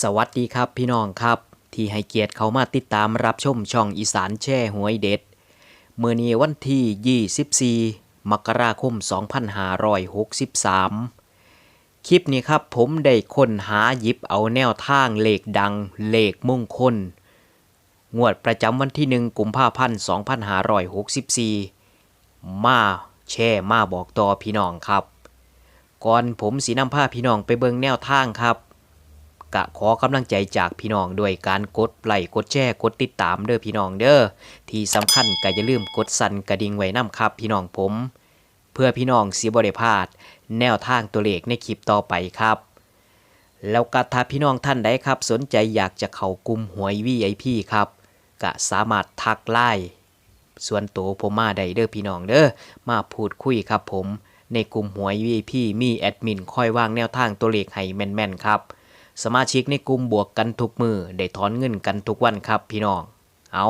สวัสดีครับพี่น้องครับ ที่ให้เกียรติเขามาติดตามรับชมช่องอีสานแช่หวยเด็ดเมื่อนี้วันที่ 24 มกราคม 2563 คลิปนี้ครับผมได้ค้นหาหยิบเอาแนวทางเลขดังเลขมงคล งวดประจำวันที่ 1 กุมภาพันธ์ 2564 มาแช่มาบอกต่อพี่น้องครับ ก่อนผมสีน้ำผ้าพี่น้องไปเบิงแนวทางครับ กะขอกำลังใจจากพี่น้องด้วยการกดไลค์กดแชร์กดติดตามเด้อพี่น้องเด้อที่สำคัญก็อย่าลืมกดสั่นกระดิ่งไว้นํครับพี่น้องผม เพื่อพี่น้องสิบ่ได้พาดแนวทางตัวเลขในคลิปต่อไปครับ แล้วก็ถ้าพี่น้องท่านใดครับ สนใจอยากจะเข้ากลุ่มหวย VIP ครับก็สามารถทักไลน์ส่วนตัวผมมาได้เด้อพี่น้องเด้อมาพูดคุยครับผม ในกลุ่มหวย VIP มีแอดมินคอยวางแนวทางตัวเลขให้แม่นๆครับ สมาชิกในกลุ่มบวกกันทุกมือได้ถอนเงินกันทุกวันครับพี่น้อง เอา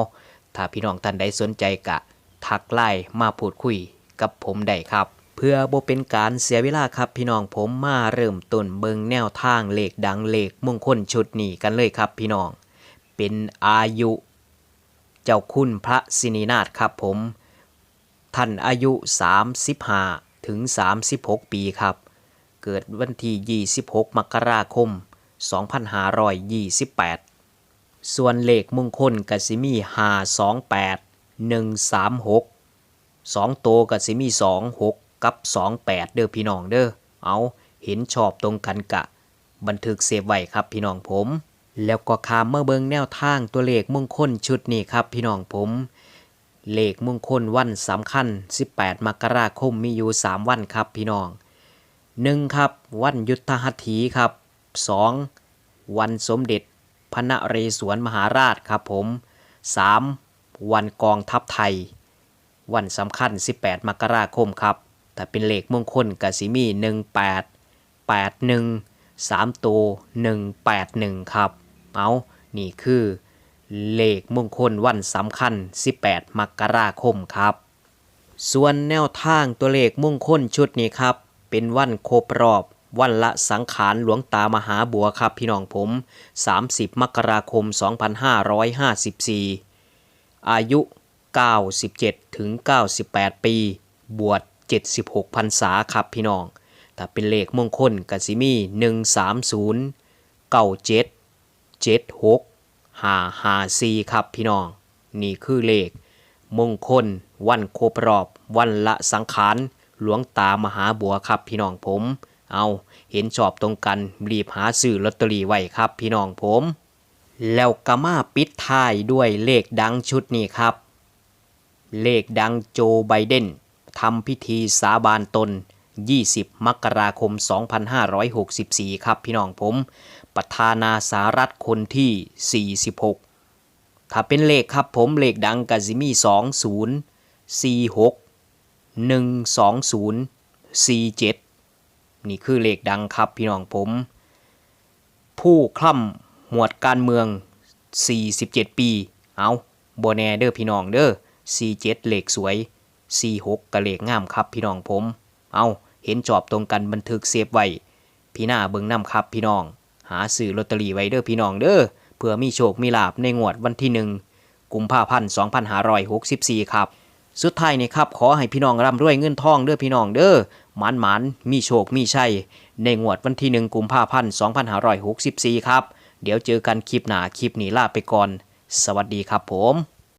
ถ้าพี่น้องท่านใดสนใจกะ ทักไลน์มาพูดคุยกับผมได้ครับ เพื่อบ่เป็นการเสียเวลาครับพี่น้องผมมาเริ่มต้นเบิงแนวทางเลขดังเลขมงคลชุดนี้กันเลยครับพี่น้อง เป็นอายุ เจ้าคุณพระสินีนาถครับผม ท่านอายุ 35 ถึง 36 ปีครับ เกิดวันที่ 26 มกราคม 2528 ส่วนเลขมงคลกสิมี528 136 2โตวกสิมี 26 กับ 28 เด้อพี่น้องเด้อ เอาเห็นชอบตรงกันกะ บันทึกเซฟไว้ครับพี่น้องผม แล้วก็คามเมื่อเบิงแนวทางตัวเลขมงคลชุดนี้ครับพี่น้องผมเลขมงคลวันสำคัญ 18 มกราคมมีอยู่ 3 วันครับพี่น้อง 1. ครับ วันยุทธหัตถีครับ 2. วันสมเด็จพระนเรศวรมหาราชครับผม 3. วันกองทัพไทย วันสำคัญ 18 มกราคมครับแต่เป็นเลขมงคลกสิมี 18 81 3 ตัว 181 ครับ เอานี่คือเลขมงคลวันสำคัญ 18 มกราคมครับ ส่วนแนวทางตัวเลขมงคลชุดนี้ครับ เป็นวันครบรอบ วันละสังขารหลวงตามหาบัวครับพี่น้องผม 30 มกราคม 2554 อายุ 97 ถึง 98 ปี บวช 76พรรษาครับพี่น้อง ถ้าเป็นเลขมงคลกสิมี 130 97 76 554 ครับพี่น้อง นี่คือเลข มงคล วันครบรอบ วันละสังขารหลวงตามหาบัวครับพี่น้องผม เอาเห็นชอบตรงกันรีบหาซื้อลอตเตอรี่ไว้ครับพี่น้องผม แล้วก็มาปิดท้ายด้วยเลขดังชุดนี้ครับ เลขดังโจไบเดนทำพิธีสาบานตน 20 มกราคม 2564 ครับพี่น้องผม ประธานาสารัฐคนที่ 46 ถ้าเป็นเลขครับผมเลขดังกาซิมี 20 46 120 47 นี่คือเลขดังครับพี่น้องผม ผู้คล่ำหมวดการเมือง 47 ปี เอาโบแนเด้อพี่น้องเด้อ47เลขสวย 46กะเลขงามครับพี่น้องผม เอาเห็นจอบตรงกันบันทึกเซฟไว้ พี่หน้าเบิงนำครับพี่น้อง หาซื้อลอตเตอรี่ไว้เด้อพี่น้องเด้อ เพื่อมีโชคมีลาบในงวดวันที่หนึ่งกุมภาพันธ์2564 ครับ สุดท้ายนี่ครับ ขอให้พี่น้องร่ำรวยเงินทองเด้อพี่น้องเด้อ หมานหมานมีโชคมีชัย ในงวดวันที่หนึ่งกุมภาพันธ์2564 ครับ เดี๋ยวเจอกันคลิปหน้าคลิปนี้ลาไปก่อน สวัสดีครับผม